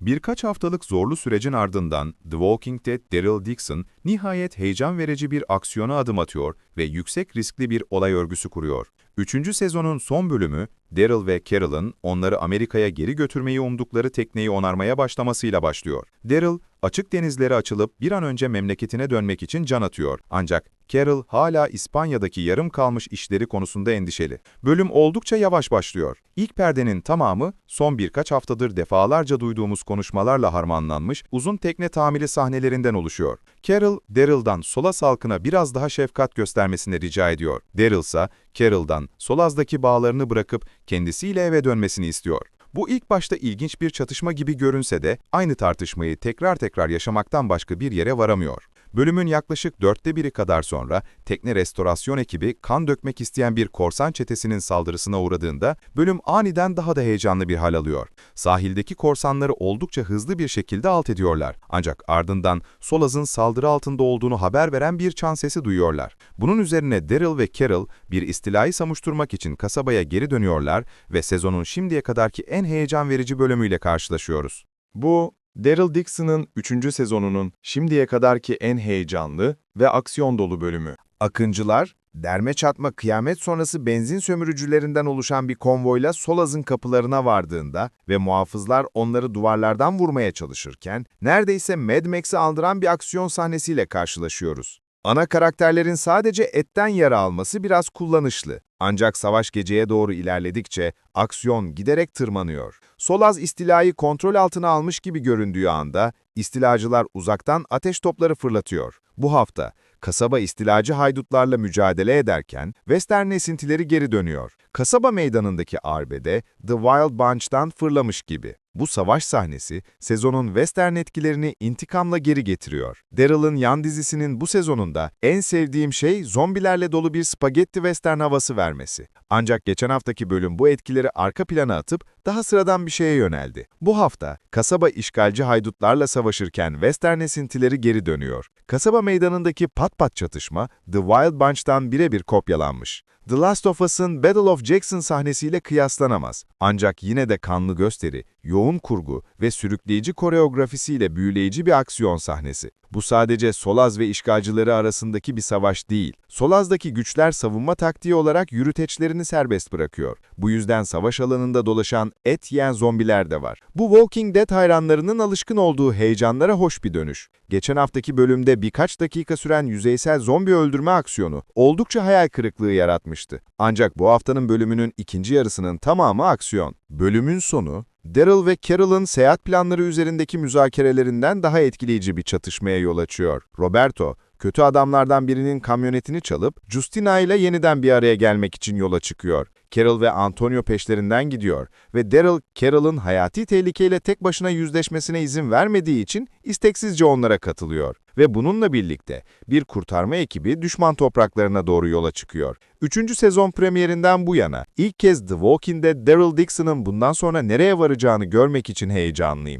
Birkaç haftalık zorlu sürecin ardından The Walking Dead Daryl Dixon nihayet heyecan verici bir aksiyona adım atıyor ve yüksek riskli bir olay örgüsü kuruyor. Üçüncü sezonun son bölümü, Daryl ve Carol'ın onları Amerika'ya geri götürmeyi umdukları tekneyi onarmaya başlamasıyla başlıyor. Daryl, açık denizlere açılıp bir an önce memleketine dönmek için can atıyor. Ancak Carol hala İspanya'daki yarım kalmış işleri konusunda endişeli. Bölüm oldukça yavaş başlıyor. İlk perdenin tamamı son birkaç haftadır defalarca duyduğumuz konuşmalarla harmanlanmış uzun tekne tamiri sahnelerinden oluşuyor. Carol, Daryl'dan Solas halkına biraz daha şefkat göstermesini rica ediyor. Daryl ise Carol'dan Solaz'daki bağlarını bırakıp kendisiyle eve dönmesini istiyor. Bu ilk başta ilginç bir çatışma gibi görünse de aynı tartışmayı tekrar tekrar yaşamaktan başka bir yere varamıyor. Bölümün yaklaşık dörtte biri kadar sonra tekne restorasyon ekibi kan dökmek isteyen bir korsan çetesinin saldırısına uğradığında bölüm aniden daha da heyecanlı bir hal alıyor. Sahildeki korsanları oldukça hızlı bir şekilde alt ediyorlar. Ancak ardından Solaz'ın saldırı altında olduğunu haber veren bir çan sesi duyuyorlar. Bunun üzerine Daryl ve Carol bir istilayı samuşturmak için kasabaya geri dönüyorlar ve sezonun şimdiye kadarki en heyecan verici bölümüyle karşılaşıyoruz. Bu, Daryl Dixon'ın 3. sezonunun şimdiye kadarki en heyecanlı ve aksiyon dolu bölümü. Akıncılar, derme çatma kıyamet sonrası benzin sömürücülerinden oluşan bir konvoyla Solaz'ın kapılarına vardığında ve muhafızlar onları duvarlardan vurmaya çalışırken, neredeyse Mad Max'i andıran bir aksiyon sahnesiyle karşılaşıyoruz. Ana karakterlerin sadece etten yara alması biraz kullanışlı. Ancak savaş geceye doğru ilerledikçe aksiyon giderek tırmanıyor. Solaz istilayı kontrol altına almış gibi göründüğü anda istilacılar uzaktan ateş topları fırlatıyor. Bu hafta kasaba istilacı haydutlarla mücadele ederken Western esintileri geri dönüyor. Kasaba meydanındaki arbede The Wild Bunch'tan fırlamış gibi. Bu savaş sahnesi sezonun western etkilerini intikamla geri getiriyor. Daryl'ın yan dizisinin bu sezonunda en sevdiğim şey zombilerle dolu bir spagetti western havası vermesi. Ancak geçen haftaki bölüm bu etkileri arka plana atıp daha sıradan bir şeye yöneldi. Bu hafta kasaba işgalci haydutlarla savaşırken western esintileri geri dönüyor. Kasaba meydanındaki pat pat çatışma The Wild Bunch'tan birebir kopyalanmış. The Last of Us'ın Battle of Jackson sahnesiyle kıyaslanamaz. Ancak yine de kanlı gösteri, yoğun kurgu ve sürükleyici koreografisiyle büyüleyici bir aksiyon sahnesi. Bu sadece Solaz ve işgalcileri arasındaki bir savaş değil. Solaz'daki güçler savunma taktiği olarak yürüteçlerini serbest bırakıyor. Bu yüzden savaş alanında dolaşan et yiyen zombiler de var. Bu Walking Dead hayranlarının alışkın olduğu heyecanlara hoş bir dönüş. Geçen haftaki bölümde birkaç dakika süren yüzeysel zombi öldürme aksiyonu oldukça hayal kırıklığı yaratmıştı. Ancak bu haftanın bölümünün ikinci yarısının tamamı aksiyon. Bölümün sonu, Daryl ve Carol'ın seyahat planları üzerindeki müzakerelerinden daha etkileyici bir çatışmaya yol açıyor. Roberto, kötü adamlardan birinin kamyonetini çalıp Justina ile yeniden bir araya gelmek için yola çıkıyor. Carol ve Antonio peşlerinden gidiyor ve Daryl, Carol'ın hayati tehlikeyle tek başına yüzleşmesine izin vermediği için isteksizce onlara katılıyor. Ve bununla birlikte bir kurtarma ekibi düşman topraklarına doğru yola çıkıyor. Üçüncü sezon premierinden bu yana ilk kez The Walking Dead Daryl Dixon'ın bundan sonra nereye varacağını görmek için heyecanlıyım.